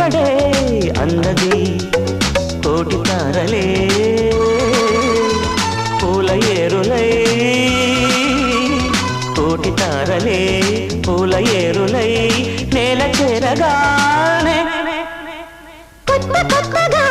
అన్నది కోటి తారలే. పూల ఏరులై కోటి తారలే. పూల ఏరులై నేల చేరగానే కొత్త కొత్త